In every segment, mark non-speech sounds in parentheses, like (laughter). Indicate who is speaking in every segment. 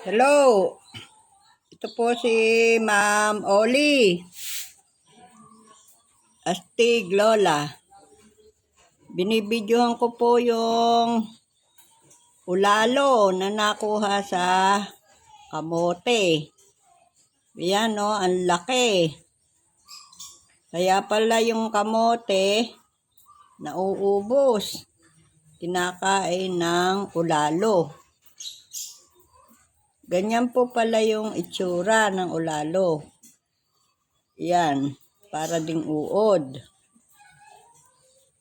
Speaker 1: Hello. Ito po si Ma'am Oli. Astig Lola. Binibidyohan ko po yung ulalo na nakuha sa kamote. Yan no, ang laki. Kaya pala yung kamote nauubos. Kinakain ng ulalo. Ganyan po pala yung itsura ng ulalo. Yan, para ding uod.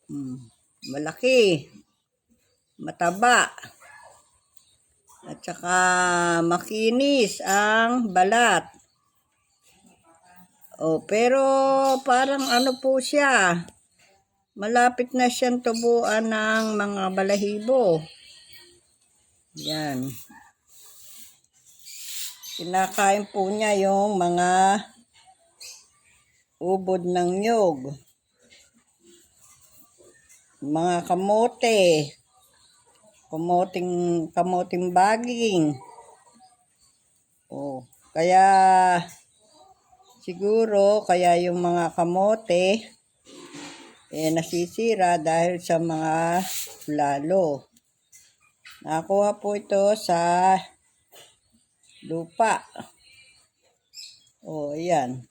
Speaker 1: Hmm, malaki. Mataba. At saka makinis ang balat. Oh, pero parang ano po siya. Malapit na siyang tubuan ng mga balahibo. Yan. Kinakain po niya yung mga ubod ng nyog. Mga kamote. Kamoting, kamoting baging. Oh, kaya siguro kaya yung mga kamote eh nasisira dahil sa mga lalo. Nakuha po ito sa lupa. O, ayan.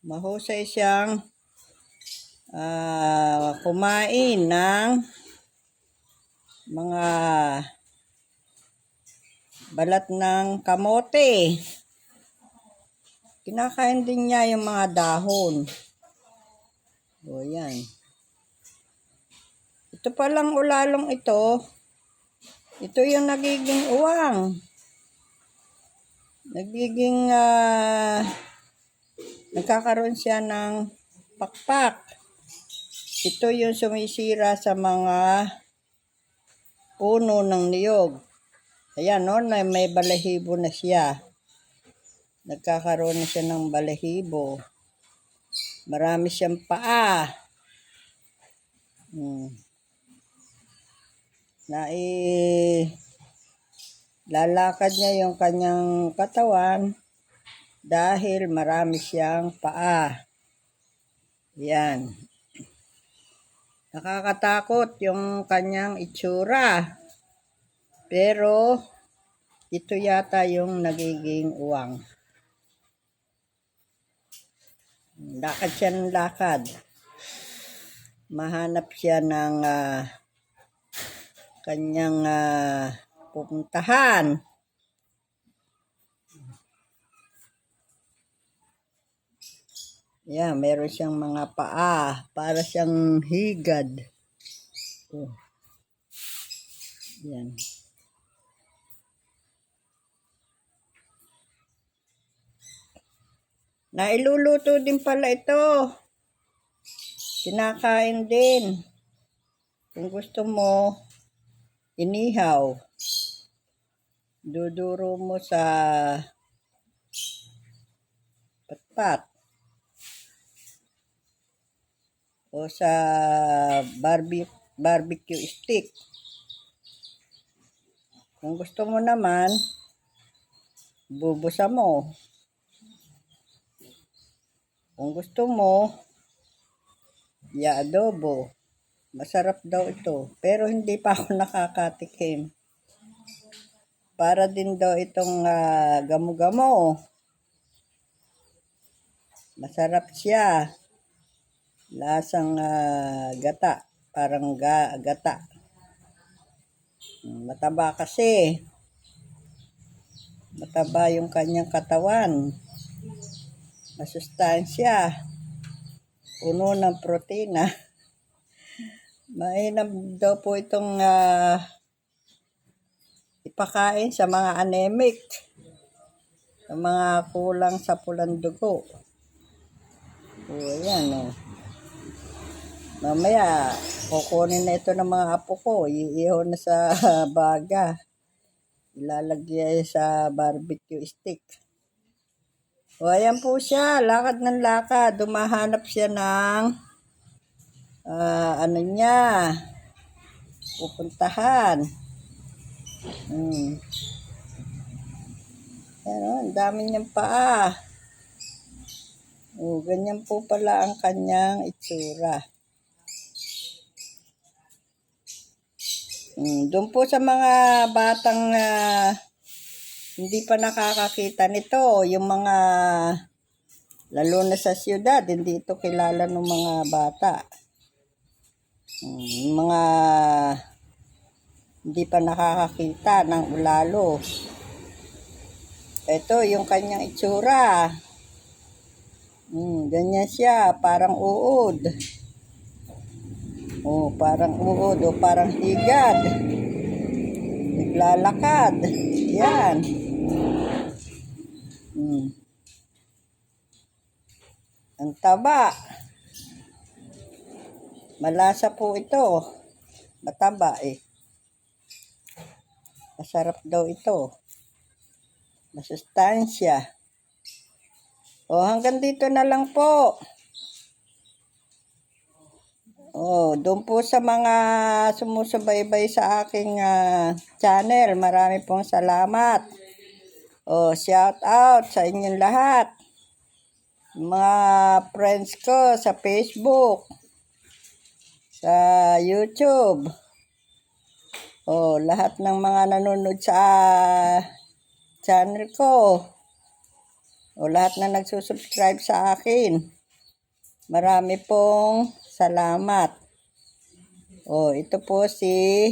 Speaker 1: Mahusay siyang ah, kumain ng mga balat ng kamote. Kinakain din niya yung mga dahon. O, yan. Ito palang ulalong ito, ito yung nagiging uwang. Nagiging, ah, nagkakaroon siya ng pakpak. Ito yung sumisira sa mga puno ng niyog. Ayan, no, na may balahibo na siya. Nagkakaroon na siya ng balahibo. Marami siyang paa. Hmm na eh, lalakad niya yung kanyang katawan dahil marami siyang paa. Yan. Nakakatakot yung kanyang itsura. Pero, ito yata yung nagiging uwang. Lakad siya ng lakad. Mahanap siya ng uh, kanyang uh, pupuntahan. Yeah, meron siyang mga paa para siyang higad. Oh. Yan. Nailuluto din pala ito. Kinakain din. Kung gusto mo, inihaw. Duduro mo sa patpat. O sa barbecue, barbecue stick. Kung gusto mo naman, bubusa mo. Kung gusto mo, ya-adobo. Masarap daw ito. Pero hindi pa ako nakakatikim. Para din daw itong uh, gamo-gamo. Masarap siya. Lasang uh, gata. Parang ga gata. Mataba kasi. Mataba yung kanyang katawan. Masustansya. Puno ng protina. (laughs) Mainam daw po itong uh, ipakain sa mga anemic. Sa mga kulang sa pulang dugo. O, yan o. Oh. Mamaya, kukunin na ito ng mga apo ko. Iiho na sa (laughs) baga. Ilalagay sa barbecue stick. O, ayan po siya. Lakad ng lakad. Dumahanap siya ng uh, ano niya, pupuntahan. Hmm. Pero, ang dami niyang paa. Oh, ganyan po pala ang kanyang itsura. Hmm, doon po sa mga batang ah, hindi pa nakakakita nito, yung mga lalo na sa siyudad, hindi ito kilala ng mga bata. Yung mga hindi pa nakakakita ng ulalo. Ito, yung kanyang itsura. Hmm, ganyan siya, parang uod. Oh, parang uod o parang higad. Naglalakad. Yan. Hmm. Ang taba. Malasa po ito. Mataba eh. Masarap daw ito. Masustansya. O, hanggang dito na lang po. Oh, doon po sa mga sumusubaybay sa aking ah, channel, marami pong salamat. Oh, shout out sa inyong lahat. Mga friends ko sa Facebook, sa YouTube. Oh, lahat ng mga nanonood sa channel ko. O lahat na nagsusubscribe sa akin. Marami pong salamat. O, ito po si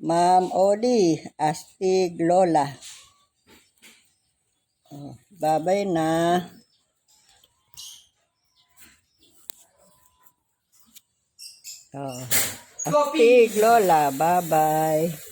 Speaker 1: Ma'am Oli Astig Lola. O, babay na. O, Astig Lola, bye-bye.